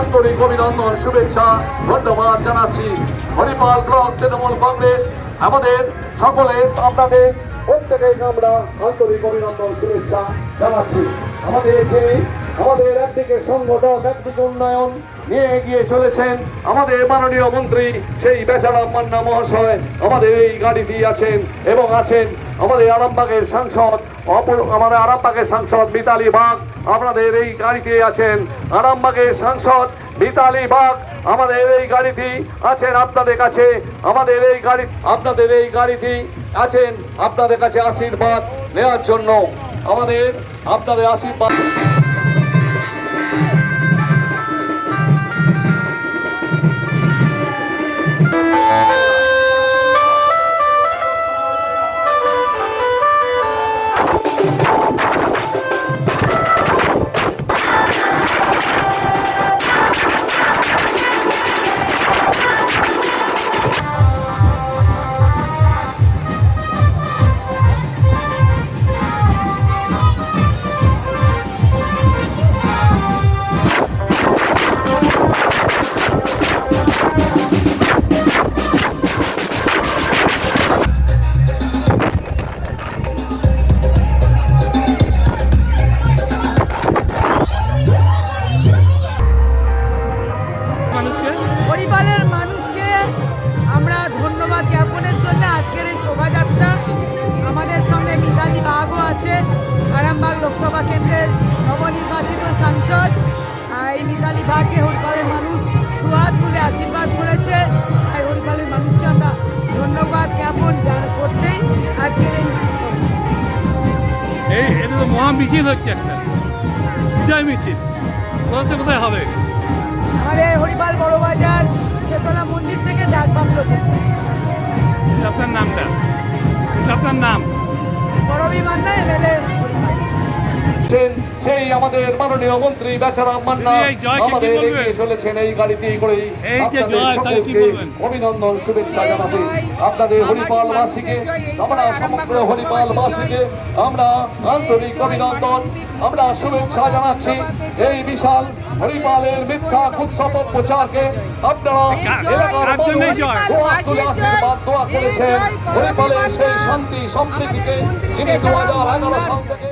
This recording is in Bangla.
আন্তরিক অভিনন্দন শুভেচ্ছা, ধন্যবাদ জানাচ্ছি। হরিপাল ব্লক তৃণমূল কংগ্রেস, আমাদের সকলে, আপনাদের প্রত্যেকেই আমরা আন্তরিক অভিনন্দন, শুভেচ্ছা জানাচ্ছি। আমাদের যে, আমাদের একদিকে সংগঠক, একদিকে উন্নয়ন নিয়ে এগিয়ে চলেছেন আমাদের মাননীয় মন্ত্রী, সেই বেচারাম মান্না মহাশয়। আমাদের এই গাড়িটি আছেন এবং আছেন আমাদের আরামবাগের সাংসদ, অপর- আমাদের আরামবাগের সাংসদ মিতালি বাঘ, আপনাদের এই গাড়িতে আছেন আরামবাগের সাংসদ মিতালি বাঘ। আমাদের এই গাড়িটি আছেন আপনাদের কাছে, আমাদের এই গাড়ি, আপনাদের এই গাড়িটি আছেন আপনাদের কাছে আশীর্বাদ নেওয়ার জন্য। আমাদের, আপনাদের আশীর্বাদ মিতালি হরিপালের মানুষ। দুহাত তুলে আশীর্বাদ করেছে। আর হরিপালের মানুষকে আমরা ধন্যবাদ জ্ঞাপন জানা- করতেই আজকের এই এটা তো মহা মিছিল হচ্ছে একটা। বিজয় মিছিল। কোথা কোথায় হবে? আমাদের হরিপাল বড়বাজার শেতলা মন্দির থেকে পর্যন্ত। এটা আপনার নামটা? আপনার নাম? বড় বিমানটা এমএলএ আছেন সেই আমাদের মাননীয় মন্ত্রী বেচারাম মান্না। আমাদের বলবেন? এগিয়ে চলেছেন এই গাড়িতে করেই এই যে আপনাদের জয়, তাহলে কি সকলকে বলবেন? অভিনন্দন শুভেচ্ছা জানাতে। আপনাদের হরিপাল বাসীকে আমরা সমগ্র হরিপাল বাসীকে আমরা আন্তরিক অভিনন্দন। আমরা শুভেচ্ছা জানাচ্ছি এই বিশাল হরিপালের মিথ্যা উৎসব প্রচারকে। আপনারা এলাকার কার আশীর্বাদ দোয়া করেছেন। হরিপালের সেই শান্তি সম্প্রীতিকে যিনি দু হাজার এগারো সাল থেকে